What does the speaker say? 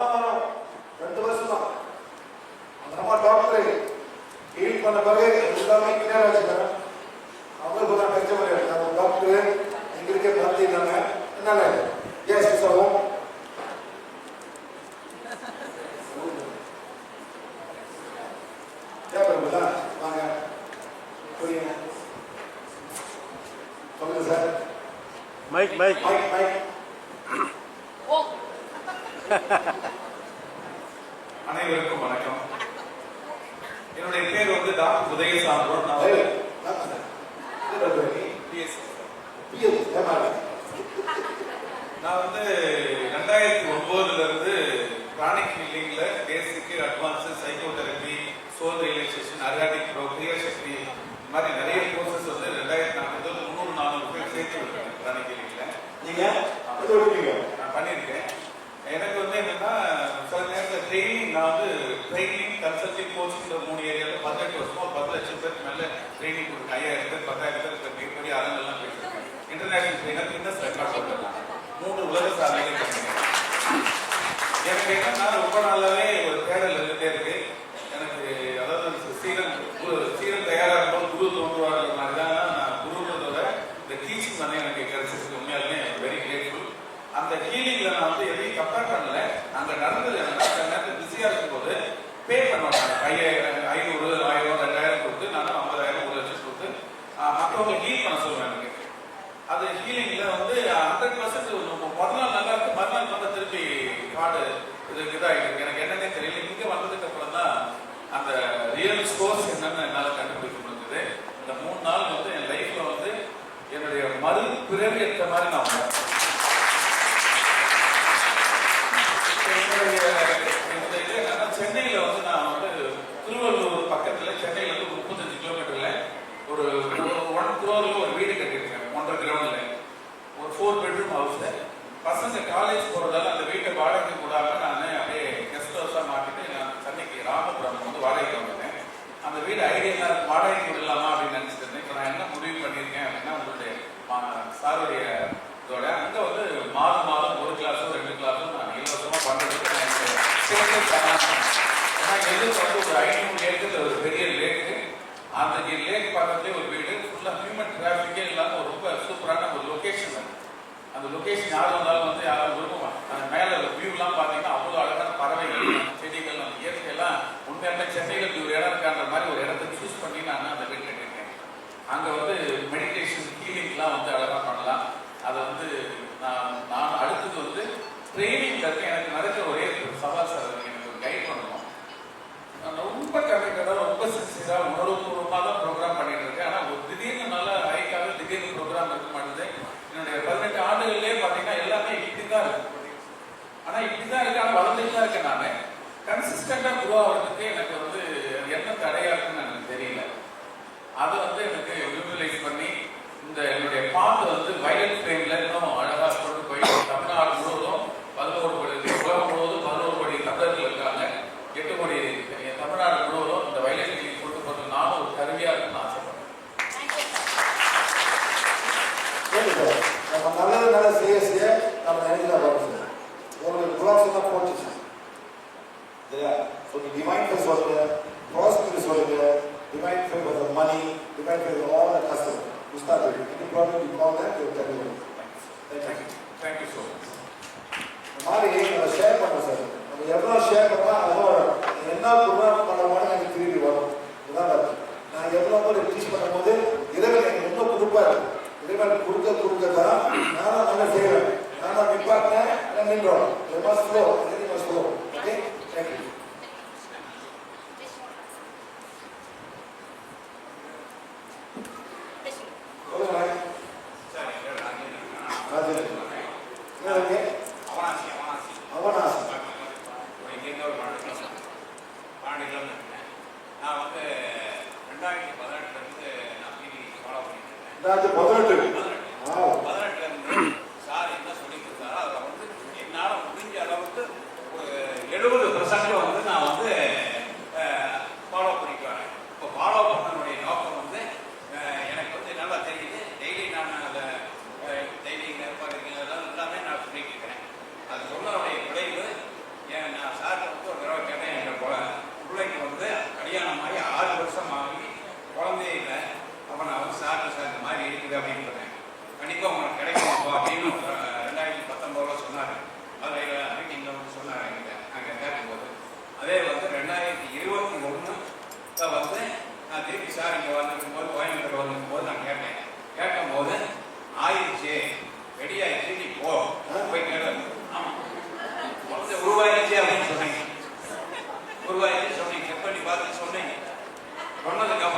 ரெண்டு வருஷம் தான் அந்த அம்மா டாக்டர் ஹீல் பண்ண பிறகு எல்லாமே கிளியர் ஆச்சுட்டாங்க அவங்களுக்கு அந்த டாக்டர் எங்களுக்கே பார்த்து இருந்தாங்க எஸ் சாகும் வாங்க புரியுங்க சொல்லுங்க sir mike mike mike mike அனைவருக்கும் வணக்கம். என்னுடைய பேர் வந்து டாக்டர் உதயசாந்தோர் நான் நான் வந்து ரெண்டாயிரத்தி ஒன்பதுல இருந்து chronic ஹீலிங்ல basic advance psychotherapy soul realization அரியாட்டிக் ப்ரோ கிளியர் சக்தி இந்த மாதிரி நிறைய கோர்சஸ் வந்து ரெண்டாயிரத்தி நானூறு முந்நூறு நானூறு பேர் சேர்த்து விட்டுருக்கேன் கிரானிக் ஹீலிங்ல நீங்க. நான் பண்ணியிருக்கேன் எனக்கு வந்து என்னன்னா சில நேரத்தில் ட்ரைனிங் நான் வந்து ட்ரைனிங் சில மூணு ஏரியாவில் பதினெட்டு வருஷமா ஒரு பத்து லட்சம் பேருக்கு மேலே ட்ரைனிங் கொடுக்க ஐயாயிரம் பேர் பத்தாயிரம் பேர் இருக்கிற மிகப்பெரிய அரங்கெல்லாம் போயிட்டு இன்டர்நேஷனல் ட்ரைனர் இந்த ரெக்கார்ட் சொல்றேன் மூணு உலக சாதனைகள் பண்ணிருக்கேன் எனக்கு என்னன்னா ரொம்ப நாளாவே ஒரு தேடல் இருந்துட்டே இருக்கு எனக்கு அதாவது சீரன் குரு சீரன் தயாரா இருக்கும் குரு தோன்றுவார் மாதிரி தான் நான் குருன்றதோட இந்த டீச்சிங் வந்து எனக்கு கிடைச்சிருக்கு உண்மையாலுமே வெரி கிரேட்ஃபுல் அந்த ஹீலிங்ல நான் வந்து எதையும் கம்பேர் பண்ணல அங்க நடந்தது என்னன்னா சில நேரத்தில் பிஸியா இருக்கும்போது பே பண்ணுவாங்க ஐயாயிரம் ஐநூறு ஆயிரம் ரெண்டாயிரம் கொடுத்து நான் ஐம்பதாயிரம் ஒரு லட்சம் கொடுத்து ஆஹ், மற்றவங்க ஹீல் பண்ண சொல்லுவேன் எனக்கு அது ஹீலிங்ல வந்து ஹண்ட்ரட் பர்சன்ட் மறுநாள் நல்லா இருக்கு. மறுநாள் வந்து திருப்பி கார்டு இது இதாகிட்டு எனக்கு என்னன்னே தெரியல. இங்க வந்ததுக்கு அப்புறம் தான் அந்த ரியல் ஸ்கோர்ஸ் என்னன்னு என்னால் கண்டுபிடிக்க முடிஞ்சது. இந்த மூணு நாள் வந்து என் லைஃப்ல வந்து என்னுடைய மறு பிறவி எடுத்த மாதிரி நான் வாடகைக்கு விடலாமா அப்படின்னு நினைச்சிட்டு இருந்தேன். இப்போ நான் என்ன முடிவு பண்ணியிருக்கேன் அப்படின்னா உங்களுடைய சாருடைய இதோட அங்கே வந்து மாதம் மாதம் ஒரு கிளாஸோ ரெண்டு கிளாஸோ நான் இலவசமாக பண்ணுறதுக்கு நான் எனக்கு சேர்ந்து தரேன். ஏன்னா எதிர்த்து வந்து ஒரு ஐநூறு ஏக்கர்ல ஒரு பெரிய லேக்கு அந்த லேக் பக்கத்துலேயே ஒரு வீடு ஃபுல்லா ஹியூமன் டிராஃபிக்கே இல்லாம ஒரு ரொம்ப சூப்பரான ஒரு லொகேஷன் அது அந்த லொகேஷன் யார் வந்தாலும் வந்து யாரும் விரும்புவாங்க அந்த மேல வியூலாம் பார்த்தீங்கன்னா அவ்வளோ அழகான பறவைகள் செடிகள் அந்த இயற்கையெல்லாம் உண்மையான சென்னையில் இப்படி ஒரு இடம் இருக்கான்ற மாதிரி ஒரு இடத்த சூஸ் பண்ணி நான் அந்த வீடு கட்டியிருக்கேன் அங்க வந்து மெடிடேஷன் ஹீலிங்லாம் வந்து அழகா பண்ணலாம் அதை வந்து நான் நான் அடுத்தது வந்து ட்ரைனிங்ல இருக்கு எனக்கு நடக்கிற ஒரே ஒரு சவால் சார் அதுக்கு எனக்கு ஒரு கைட் பண்ணணும் நான் ரொம்ப கமிட்டடா ரொம்ப சின்சியரா உணர்வுபூர்வமாக தான் ப்ரோக்ராம் பண்ணிட்டு இருக்கேன் ஆனா ஒரு திடீர்னு நல்ல ஹைக்காக திடீர்னு ப்ரோக்ராம் இருக்க மாட்டேது என்னுடைய பதினெட்டு ஆண்டுகள்லயே பாத்தீங்கன்னா எல்லாமே இப்படிதான் இருக்கு ஆனா இப்படிதான் இருக்கு ஆனா வளர்ந்துட்டு தான் இருக்கேன் நானு உருவாகிறதுக்கு எனக்கு வந்து என்ன தடையா இருக்குன்னு எனக்கு தெரியல. அதை வந்து எனக்கு யூட்டிலைஸ் பண்ணி இந்த என்னுடைய பாட்டு வந்து வயலட் ஃப்ரேம்ல இன்னும் அழகா கொண்டு போய் தமிழ்நாடு முழுவதும் பதினோரு கோடி உலகம் முழுவதும் பதினோரு கோடி தமிழர்கள் இருக்காங்க. எட்டு கோடி தமிழ்நாடு முழுவதும் இந்த வயலட் கிளினிக் கொண்டு போறது நானும் ஒரு கருவியா இருக்குன்னு ஆசைப்படுறேன். நம்ம நல்லது நல்ல செய்ய செய்ய நம்ம நினைக்கலாம் வரும் சார் உங்களுக்கு குலாப்ஸ் தான் போச்சு சார் சரியா ஸோ நீ டிவைன் ஃபேஸ் சொல்லுங்க ப்ராஸ்பிரிட்டி சொல்லுங்க divine face for money divine face all the customer you with any problem you call that you tell me thank you thank you so much இந்த மாதிரி நம்ம ஷேர் பண்ணோம் sir நம்ம எவ்வளோ share பண்ணால் அவ்வளோ என்ன ப்ரோக்ராம் பண்ணுவோம்னு எனக்கு திரும்பி வரும். இதுதான். நான் எவ்வளோ பேர் டீச் பண்ணும்போது இறைவன் எனக்கு ரொம்ப கொடுப்பாரு. இறைவன் கொடுக்க கொடுக்க தான் நானும் நல்லா செய்வேன். நானும் நிப்பாட்டினேன் நான் நின்றோம். Must flow must flow okay thank you சொல்லுங்க ராஜன் என்ன அவனாசி அவனாசி அவனாசி ஒரு இங்கேருந்து ஒரு பன்னெண்டு பன்னெண்டு கிலோமீட்டர் நான் வந்து ரெண்டாயிரத்தி பதினெட்டுலேருந்து நான் பிடி ஃபாலோ பண்ணிட்டு இருக்கேன் ரெண்டாயிரத்தி பதினெட்டு ஆ பதினெட்டுல இருந்து இது அப்படின்றது கண்டிப்பாக உங்களுக்கு கிடைக்கும். அப்படின்னு ரெண்டாயிரத்தி பத்தொம்போதில் சொன்னார். அதில் மீட்டிங்கில் வந்து சொன்னார் எங்கிட்ட கேட்கும் போது. அதே வந்து ரெண்டாயிரத்தி இருபத்தி ஒன்றில் வந்து நான் திருப்பி சார் இங்கே வந்துருக்கும்போது கோயம்புத்தூர் வந்துருக்கும்போது நான் கேட்டேன். கேட்கும் போது ஆயிடுச்சு. ரெடி ஆயிடுச்சு. நீ போ. போய் கேட்டு ஆமாம் உருவாயிருச்சு அப்படின்னு சொன்னீங்க. உருவாயிருச்சு சொன்னீங்க. செக் பண்ணி பார்த்து சொன்னீங்க. சொன்னதுக்கு